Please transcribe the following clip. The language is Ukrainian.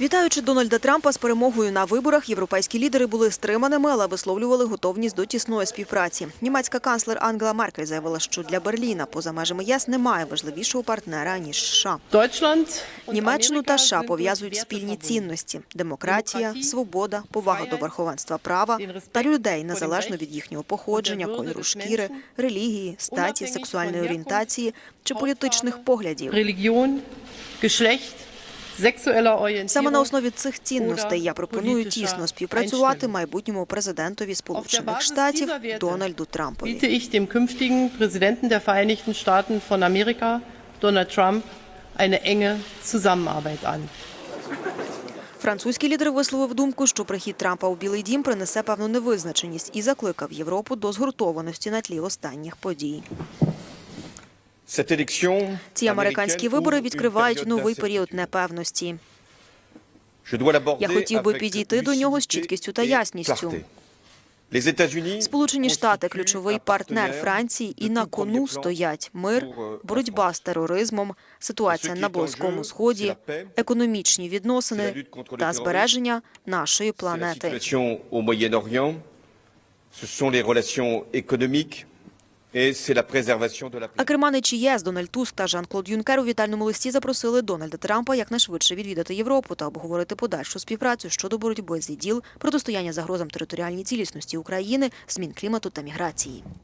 Вітаючи Дональда Трампа з перемогою на виборах, європейські лідери були стриманими, але висловлювали готовність до тісної співпраці. Німецька канцлер Ангела Меркель заявила, що для Берліна поза межами ЄС немає важливішого партнера ніж США. Німеччину та США пов'язують спільні цінності: демократія, свобода, повага до верховенства права та людей незалежно від їхнього походження, кольору шкіри, релігії, статі, сексуальної орієнтації чи політичних поглядів. Religion, Geschlecht. Саме на основі цих цінностей я пропоную тісно співпрацювати майбутньому президентові Сполучених Штатів Дональду Трампові. Donald Trump, eine enge Zusammenarbeit an. Французький лідер висловив думку, що прихід Трампа у Білий Дім принесе певну невизначеність і закликав Європу до згуртованості на тлі останніх подій. Ці американські вибори відкривають новий період непевності. Я хотів би підійти до нього з чіткістю та ясністю. Сполучені Штати ключовий партнер Франції, і на кону стоять мир, euh, боротьба з тероризмом, ситуація на Близькому Сході, економічні відносини та збереження нашої планети. Situation au Moyen-Orient, ce sont les relations économiques et c'est la préservation de la А planète. керманичі ЄС Дональд Туск та Жан-Клод Юнкер у вітальному листі запросили Дональда Трампа якнайшвидше відвідати Європу та обговорити подальшу співпрацю щодо боротьби з іділ, протистояння загрозам територіальній цілісності України, змін клімату та міграції.